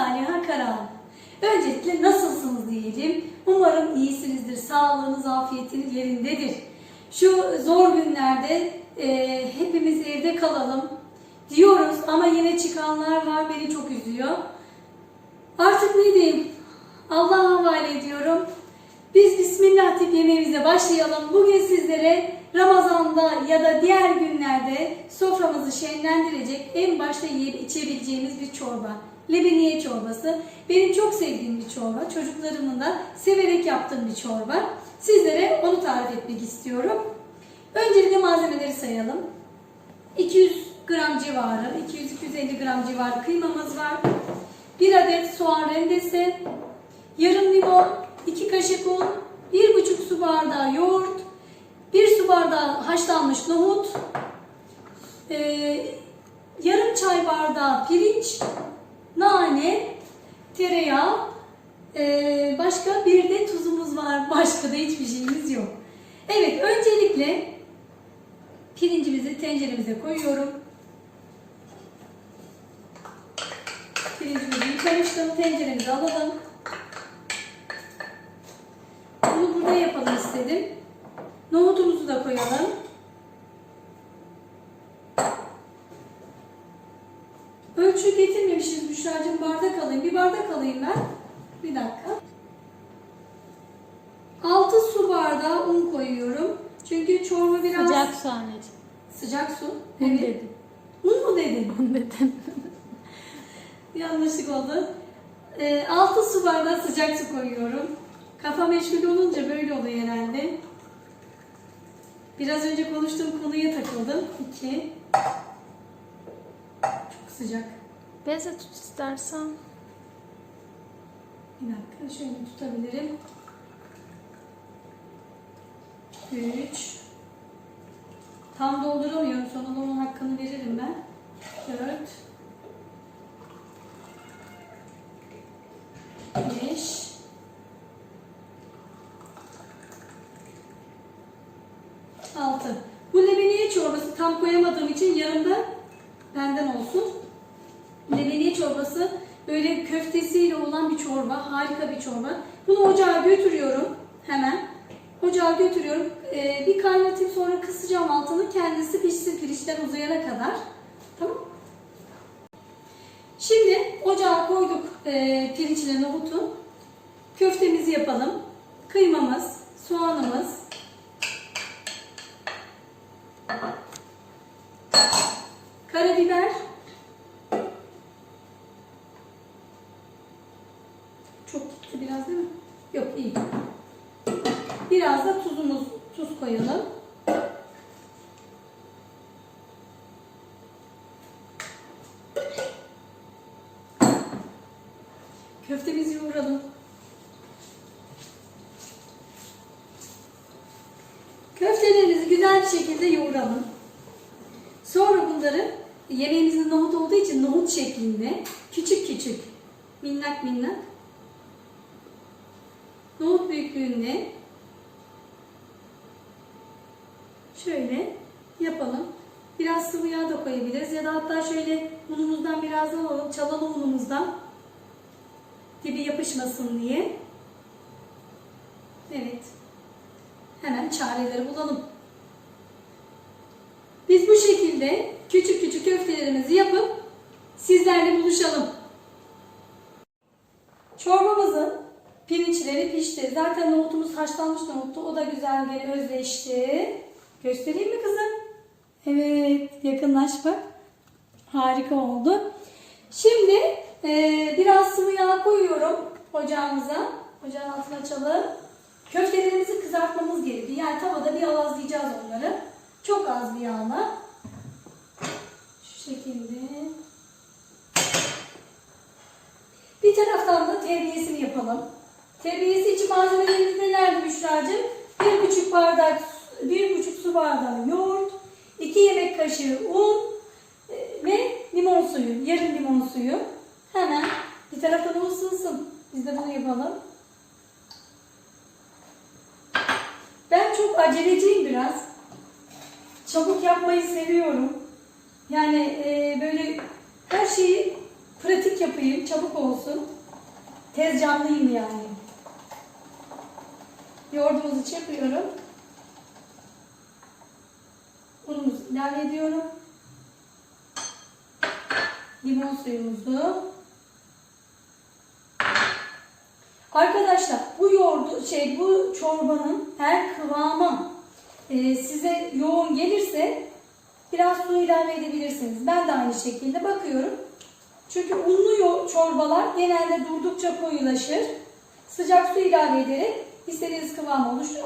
Saliha Karahan. Öncelikle nasılsınız diyelim. Umarım iyisinizdir. Sağlığınız, afiyetiniz yerindedir. Şu zor günlerde e, hepimiz evde kalalım diyoruz ama yine çıkanlar var beni çok üzüyor. Artık ne diyeyim? Allah'a havale ediyorum. Biz Bismillah deyip yemeğimize başlayalım. Bugün sizlere Ramazan'da ya da diğer günlerde soframızı şenlendirecek en başta yiyip içebileceğimiz bir çorba. Lebeniye çorbası. Benim çok sevdiğim bir çorba. Çocuklarımın da severek yaptığım bir çorba. Sizlere onu tarif etmek istiyorum. Öncelikle malzemeleri sayalım. 200 gram civarı, 200-250 gram civarı kıymamız var. 1 adet soğan rendesi, yarım limon, 2 kaşık un, 1,5 su bardağı yoğurt, 1 su bardağı haşlanmış nohut, e, yarım çay bardağı pirinç, nane, tereyağı, e, başka bir de tuzumuz var. Başka da hiçbir şeyimiz yok. Evet, öncelikle pirincimizi tenceremize koyuyorum. Pirincimizi yıkamıştım. Tenceremize alalım. Burada yapalım istedim. Nohutumuzu da koyalım. Ölçü getirmemişiz Büşra'cığım. Bardak alayım. Bir bardak alayım ben. Bir dakika. 6 su bardağı un koyuyorum. Çünkü çorba biraz Sıcak su anneciğim. Sıcak su. Un Evet. dedim. Un mu dedin? Un dedim. Yanlışlık oldu. Ee, 6 su bardağı sıcak su koyuyorum. Kafa meşgul olunca böyle oluyor herhalde. Biraz önce konuştuğum konuya takıldım. 2 Çok sıcak. Beze tut istersen. Bir dakika şöyle tutabilirim. 3 Tam dolduramıyorum. Sonunda onun hakkını veririm ben. 4 5 6 Bu lebeniye çorbası tam koyamadığım için yarımda benden olsun. Lebeniye çorbası böyle köftesiyle olan bir çorba. Harika bir çorba. Bunu ocağa götürüyorum hemen. Ocağa götürüyorum. Ee, bir kaynatıp sonra kısacağım altını. Kendisi pişsin pirinçler uzayana kadar. Tamam Şimdi ocağa koyduk e, pirinçle nohutu. Köftemizi yapalım. Kıymamız, soğanımız, karabiber, Çok gitti biraz değil mi? Yok iyi. Biraz da tuzumuz, tuz koyalım. Köftemizi yoğuralım. Köftelerimizi güzel bir şekilde yoğuralım. Sonra bunları yemeğimizin nohut olduğu için nohut şeklinde küçük küçük minnak minnak nohut büyüklüğünde şöyle yapalım. Biraz sıvı yağ da koyabiliriz ya da hatta şöyle unumuzdan biraz daha alalım. Çalalım unumuzdan. Dibi yapışmasın diye. Evet. Hemen çareleri bulalım. Biz bu şekilde küçük küçük köftelerimizi yapıp sizlerle buluşalım. Çorbamızın pirinçleri pişti. Zaten nohutumuz haşlanmış nohuttu. O da güzel bir özleşti. Göstereyim mi kızım? Evet, yakınlaş bak. Harika oldu. Şimdi e, biraz sıvı yağ koyuyorum ocağımıza. Ocağın altını açalım. Köftelerimizi kızartmamız gerekiyor. Yani tavada bir avazlayacağız onları. Çok az bir yağla. Şu şekilde. Bir taraftan da terbiyesini yapalım. Terbiyesi için malzemelerimiz nelerdi Büşra'cığım? Bir buçuk bardak, bir buçuk su bardağı yoğurt, iki yemek kaşığı un e, ve limon suyu, yarım limon suyu. Hemen bir taraftan o ısınsın. Biz de bunu yapalım. Ben çok aceleciyim biraz. Çabuk yapmayı seviyorum. Yani e, böyle her şeyi pratik yapayım, çabuk olsun. Tez canlıyım yani. Yoğurdumuzu çırpıyorum. Unumuzu ilave ediyorum. Limon suyumuzu. Arkadaşlar bu yoğurdu şey bu çorbanın eğer kıvamı e, size yoğun gelirse biraz su ilave edebilirsiniz. Ben de aynı şekilde bakıyorum. Çünkü unlu çorbalar genelde durdukça koyulaşır. Sıcak su ilave ederek istediğiniz kıvam oluşur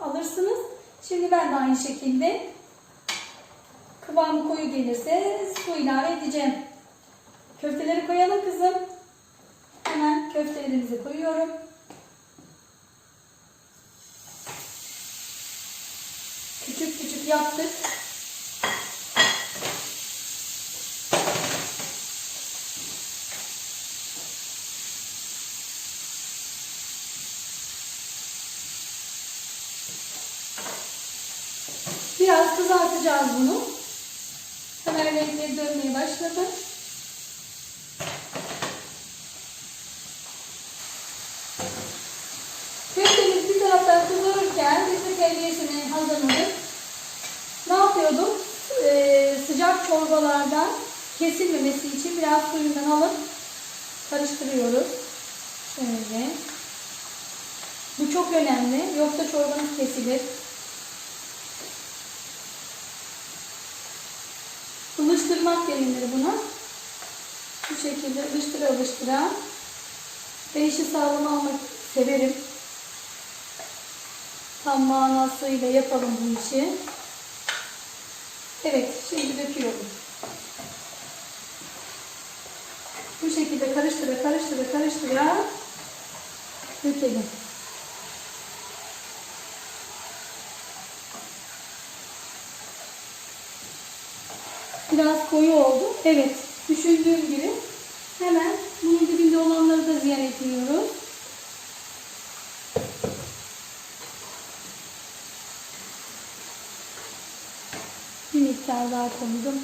alırsınız. Şimdi ben de aynı şekilde kıvamı koyu gelirse su ilave edeceğim. Köfteleri koyalım kızım. Hemen köftelerimizi koyuyorum. Yaptık. Biraz kızartacağız bunu. Hemen renkleri dönmeye başladı. Köftemiz bir taraftan kızarırken biz de terbiyesini hazırladık. Ne yapıyordum? Ee, sıcak çorbalardan kesilmemesi için biraz suyundan alıp karıştırıyoruz. Şöyle. Bu çok önemli. Yoksa çorbanız kesilir. Ilıştırmak denilir buna. Bu şekilde ılıştıra ılıştıra. Ben sağlam almak severim. Tam manasıyla yapalım bu işi. Evet, şimdi döküyorum. Bu şekilde karıştıra karıştıra karıştıra dökelim. Biraz koyu oldu. Evet, düşündüğüm gibi hemen bunun dibinde olanları da ziyan etmiyoruz. Bir miktar daha koydum.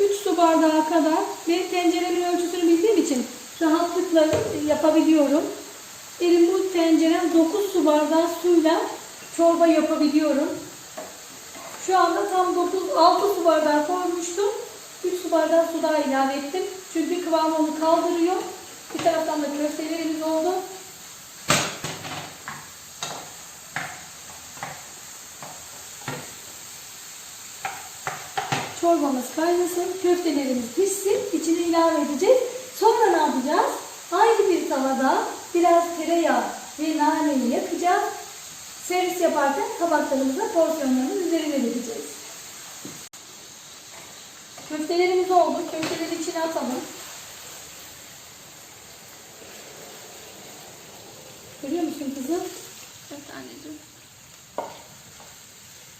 Üç su bardağı kadar ve tenceremin ölçüsünü bildiğim için rahatlıkla yapabiliyorum. Benim bu tencerem 9 su bardağı suyla çorba yapabiliyorum. Şu anda tam 9 6 su bardağı koymuştum. 3 su bardağı su daha ilave ettim. Çünkü kıvamı onu kaldırıyor. Bir taraftan da köftelerimiz oldu. Çorbamız kaynasın, köftelerimiz pişsin, içine ilave edeceğiz. Sonra ne yapacağız? Ayrı bir tavada biraz tereyağı ve naneyi yakacağız. Servis yaparken tabaklarımıza porsiyonların üzerine vereceğiz. Köftelerimiz oldu. Köfteleri içine atalım. Musun kızım? Evet anneciğim.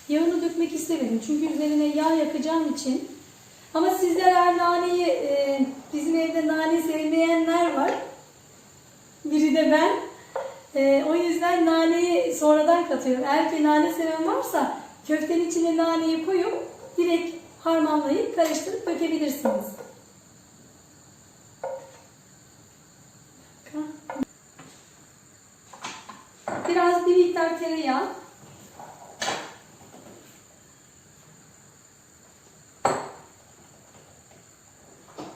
Yağını dökmek istemedim. Çünkü üzerine yağ yakacağım için. Ama sizler eğer naneyi, e, bizim evde nane sevmeyenler var. Biri de ben. E, o yüzden naneyi sonradan katıyorum. Eğer ki nane seven varsa köftenin içine naneyi koyup direkt harmanlayıp karıştırıp dökebilirsiniz. Biraz bir miktar tereyağı.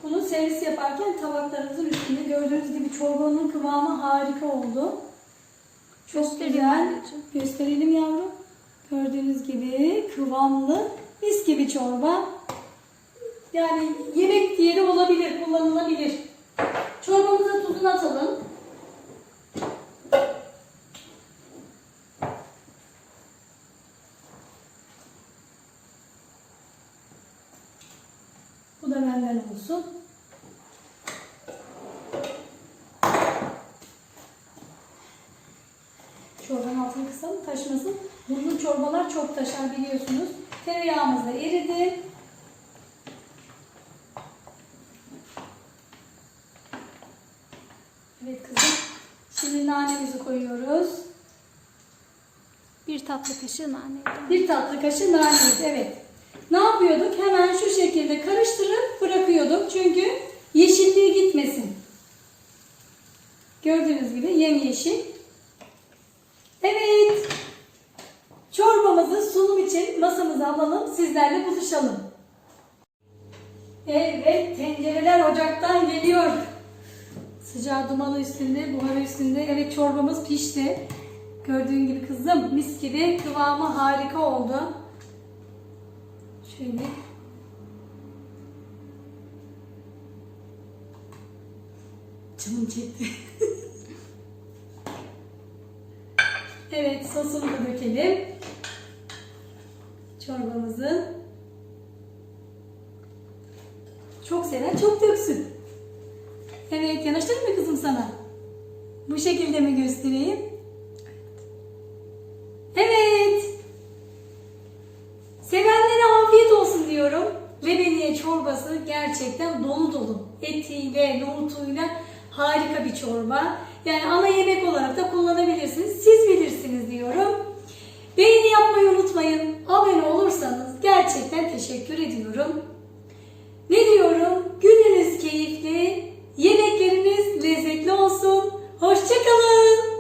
Bunu servis yaparken tabaklarımızın üstünde gördüğünüz gibi çorbanın kıvamı harika oldu. Çok Göstereyim güzel. anneciğim. Gösterelim yavrum. Gördüğünüz gibi kıvamlı mis gibi çorba. Yani yemek diye de olabilir, kullanılabilir. Çorbamıza tuzunu atalım. Bu da benden olsun. Çorbanın altını kısalım taşmasın. Bunun çorbalar çok taşar biliyorsunuz. Tereyağımız da eridi. Evet kızım. Şimdi nanemizi koyuyoruz. Bir tatlı kaşığı nane. Bir tatlı kaşığı naneyiz. Evet. Ne yapıyorduk? Hemen şu şekilde karıştırıp bırakıyorduk. Çünkü yeşilliği gitmesin. Gördüğünüz gibi yemyeşil. Evet. Çorbamızı sunum için masamıza alalım. Sizlerle buluşalım. Evet. Tencereler ocaktan geliyor. Sıcağı dumanı üstünde, buharı üstünde. Evet çorbamız pişti. Gördüğün gibi kızım mis gibi kıvamı harika oldu. Şöyle. Canım çekti. evet sosunu da dökelim. Çorbamızı. Çok seven çok döksün. Evet yanaştırayım mı kızım sana? Bu şekilde mi göstereyim? Evet. Sevenlere afiyet olsun diyorum. Lebeniye çorbası gerçekten dolu dolu. Etiyle, nohutuyla harika bir çorba. Yani ana yemek olarak da kullanabilirsiniz. Siz bilirsiniz diyorum. Beğeni yapmayı unutmayın. Abone olursanız gerçekten teşekkür ediyorum. Ne diyorum? Gününüz keyifli, yemekleriniz lezzetli olsun. Hoşçakalın.